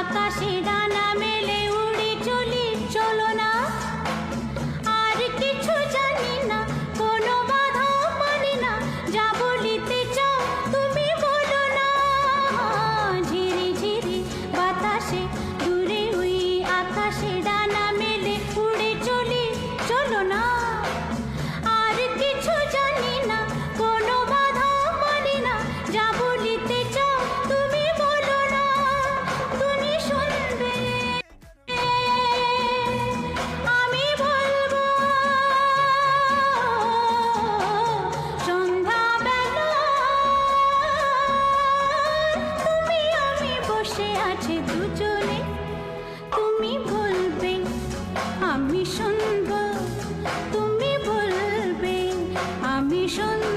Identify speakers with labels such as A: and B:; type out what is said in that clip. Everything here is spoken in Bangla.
A: আকাশে পাশে আছে দুজনে। তুমি বলবে আমি শুনব। তুমি বলবে আমি শুনব।